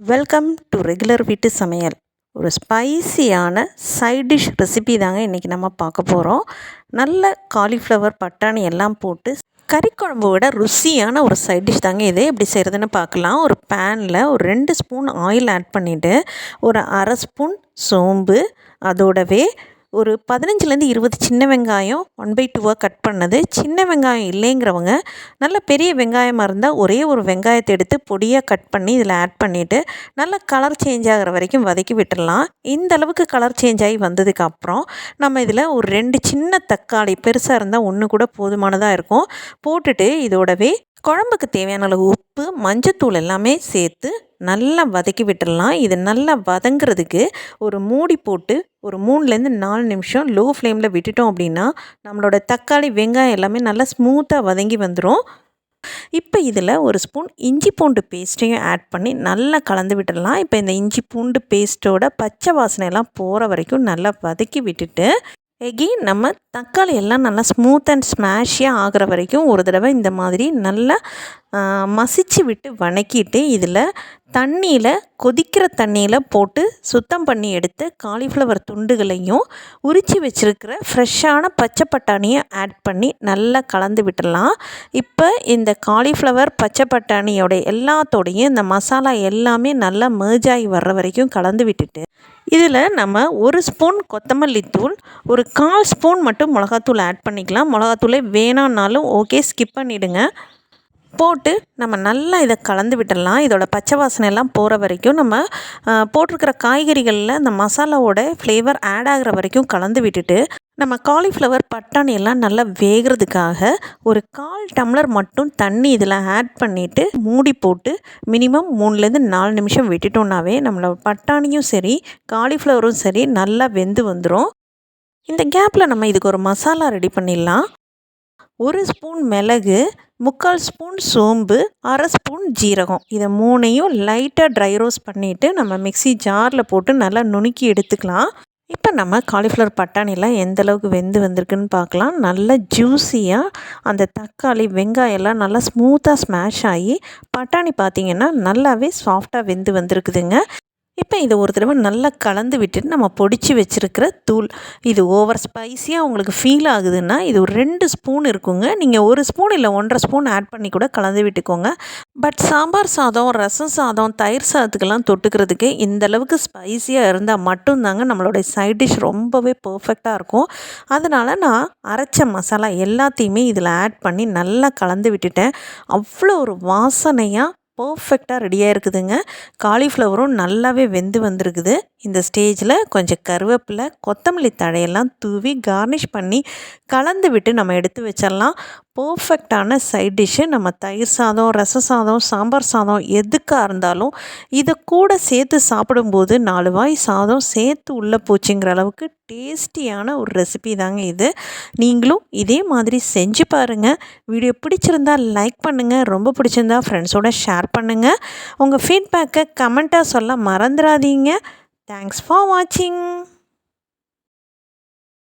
Welcome to regular வீட்டு சமையல். ஒரு ஸ்பைசியான சைட் டிஷ் ரெசிபி தாங்க இன்றைக்கி நம்ம பார்க்க போகிறோம் நல்ல காலிஃப்ளவர் பட்டாணி எல்லாம் போட்டு கறி குழம்பு விட ருசியான ஒரு சைட் டிஷ் தாங்க இது. எப்படி செய்கிறதுன்னு பார்க்கலாம். ஒரு பேனில் ஒரு ரெண்டு ஸ்பூன் ஆயில் ஆட் பண்ணிவிட்டு ஒரு அரை ஸ்பூன் சோம்பு அதோடவே ஒரு பதினஞ்சுலேருந்து இருபது சின்ன வெங்காயம் ஒன் பை டூவாக கட் பண்ணது. சின்ன வெங்காயம் இல்லைங்கிறவங்க நல்ல பெரிய வெங்காயமாக இருந்தால் ஒரே ஒரு வெங்காயத்தை எடுத்து பொடியாக கட் பண்ணி இதில் ஆட் பண்ணிவிட்டு நல்ல கலர் சேஞ்ச் ஆகிற வரைக்கும் வதக்கி விட்டுடலாம். இந்த அளவுக்கு கலர் சேஞ்ச் ஆகி வந்ததுக்கப்புறம் நம்ம இதில் ஒரு ரெண்டு சின்ன தக்காளி பெருசாக இருந்தால் ஒன்று கூட போதுமானதாக இருக்கும். போட்டுட்டு இதோடவே குழம்புக்கு தேவையான அளவு உப்பு மஞ்சத்தூள் எல்லாமே சேர்த்து நல்லா வதக்கி விட்டுடலாம். இது நல்லா வதங்கிறதுக்கு ஒரு மூடி போட்டு ஒரு மூணுலேருந்து நாலு நிமிஷம் லோ ஃப்ளேமில் விட்டுட்டோம் அப்படின்னா நம்மளோட தக்காளி வெங்காயம் எல்லாமே நல்லா ஸ்மூத்தாக வதங்கி வந்துடும் இப்போ இதில் ஒரு ஸ்பூன் இஞ்சி பூண்டு பேஸ்ட்டையும் ஆட் பண்ணி நல்லா கலந்து விட்டுடலாம். இப்போ இந்த இஞ்சி பூண்டு பேஸ்ட்டோட பச்சை வாசனை எல்லாம் போகிற வரைக்கும் நல்லா வதக்கி விட்டுட்டு எகெயின் நம்ம தக்காளி எல்லாம் நல்லா ஸ்மூத் அண்ட் ஸ்மாஷியாக ஆகிற வரைக்கும் ஒரு தடவை இந்த மாதிரி நல்லா மசிச்சு விட்டு வணக்கிட்டு இதில் தண்ணியில் கொதிக்கிற தண்ணியில் போட்டு சுத்தம் பண்ணி எடுத்து காலிஃப்ளவர் துண்டுகளையும் உரித்து வச்சுருக்கிற ஃப்ரெஷ்ஷான பச்சை பட்டாணியை ஆட் பண்ணி நல்லா கலந்து விட்டுடலாம். இப்போ இந்த காலிஃப்ளவர் பச்சை பட்டாணியோட எல்லாத்தோடையும் இந்த மசாலா எல்லாமே நல்லா மேர்ஜ் ஆகி வர்ற வரைக்கும் கலந்து விட்டுட்டு இதில் நம்ம ஒரு ஸ்பூன் கொத்தமல்லி தூள் ஒரு கால் ஸ்பூன் மட்டும் மிளகாத்தூள் ஆட் பண்ணிக்கலாம். மிளகாத்தூளே வேணான்னாலும் ஓகே ஸ்கிப் பண்ணிவிடுங்க போட்டு நம்ம நல்லா இதை கலந்து விட்டுடலாம். இதோட பச்சை வாசனை எல்லாம் போகிற வரைக்கும் நம்ம போட்டிருக்கிற காய்கறிகளில் அந்த மசாலாவோட ஃப்ளேவர் ஆட் ஆகிற வரைக்கும் கலந்து விட்டுட்டு நம்ம காலிஃப்ளவர் பட்டாணி எல்லாம் நல்லா வேகிறதுக்காக ஒரு கால் டம்ளர் மட்டும் தண்ணி இதில் ஆட் பண்ணிவிட்டு மூடி போட்டு மினிமம் மூணுலேருந்து நாலு நிமிஷம் விட்டுட்டோம்னாவே நம்மளோட பட்டாணியும் சரி காலிஃப்ளவரும் சரி நல்லா வெந்து வந்துடும் இந்த கேப்பில் நம்ம இதுக்கு ஒரு மசாலா ரெடி பண்ணிடலாம். ஒரு ஸ்பூன் மிளகு முக்கால் ஸ்பூன் சோம்பு அரை ஸ்பூன் ஜீரகம். இதை மூணையும் லைட்டாக ட்ரை ரோஸ்ட் பண்ணிவிட்டு நம்ம மிக்சி ஜாரில் போட்டு நல்லா நுணுக்கி எடுத்துக்கலாம். இப்போ நம்ம காலிஃப்ளவர் பட்டாணிலாம் எந்த அளவுக்கு வெந்து வந்திருக்குன்னு பார்க்கலாம். நல்லா ஜூஸியாக அந்த தக்காளி வெங்காயம்லாம் நல்லா ஸ்மூத்தாக ஸ்மாஷ் ஆகி பட்டாணி பார்த்திங்கன்னா நல்லாவே சாஃப்டாக வெந்து வந்திருக்குதுங்க. இப்போ இதை ஒரு தடவை நல்லா கலந்து விட்டுட்டு நம்ம பொடிச்சு வச்சுருக்கிற தூள். இது ஓவர் ஸ்பைஸியாக உங்களுக்கு ஃபீல் ஆகுதுன்னா இது ஒரு ரெண்டு ஸ்பூன் இருக்குங்க. நீங்கள் ஒரு ஸ்பூன் இல்லை ஒன்றரை ஸ்பூன் ஆட் பண்ணி கூட கலந்து விட்டுக்கோங்க. பட் சாம்பார் சாதம் ரசம் சாதம் தயிர் சாதத்துக்கெல்லாம் தொட்டுக்கிறதுக்கு இந்த அளவுக்கு ஸ்பைஸியாக இருந்தால் மட்டும்தாங்க நம்மளுடைய சைட் டிஷ் ரொம்பவே பர்ஃபெக்டாக இருக்கும். அதனால் நான் அரைச்ச மசாலா எல்லாத்தையுமே இதில் ஆட் பண்ணி நல்லா கலந்து விட்டுட்டேன். அவ்வளோ ஒரு வாசனையாக பர்ஃபெக்டாக ரெடியாக இருக்குதுங்க. காலிஃப்ளவரும் நல்லாவே வெந்து வந்திருக்குது. இந்த ஸ்டேஜில் கொஞ்சம் கருவேப்பிலை கொத்தமல்லி தழையெல்லாம் தூவி கார்னிஷ் பண்ணி கலந்து விட்டு நம்ம எடுத்து வச்சிடலாம். பர்ஃபெக்டான சைட் டிஷ்ஷு நம்ம தயிர் சாதம் ரச சாதம் சாம்பார் சாதம் எதுக்காக இருந்தாலும் இதை கூட சேர்த்து சாப்பிடும்போது நாலு வாய் சாதம் சேர்த்து உள்ளே போச்சுங்கிற அளவுக்கு டேஸ்டியான ஒரு ரெசிபி தாங்க இது. நீங்களும் இதே மாதிரி செஞ்சு பாருங்கள் வீடியோ பிடிச்சிருந்தால் லைக் பண்ணுங்கள் ரொம்ப பிடிச்சிருந்தா ஃப்ரெண்ட்ஸோட ஷேர் பண்ணுங்கள் உங்கள் ஃபீட்பேக்கை கமெண்ட்டாக சொல்ல மறந்துடாதீங்க. தேங்க்ஸ் ஃபார் வாட்சிங்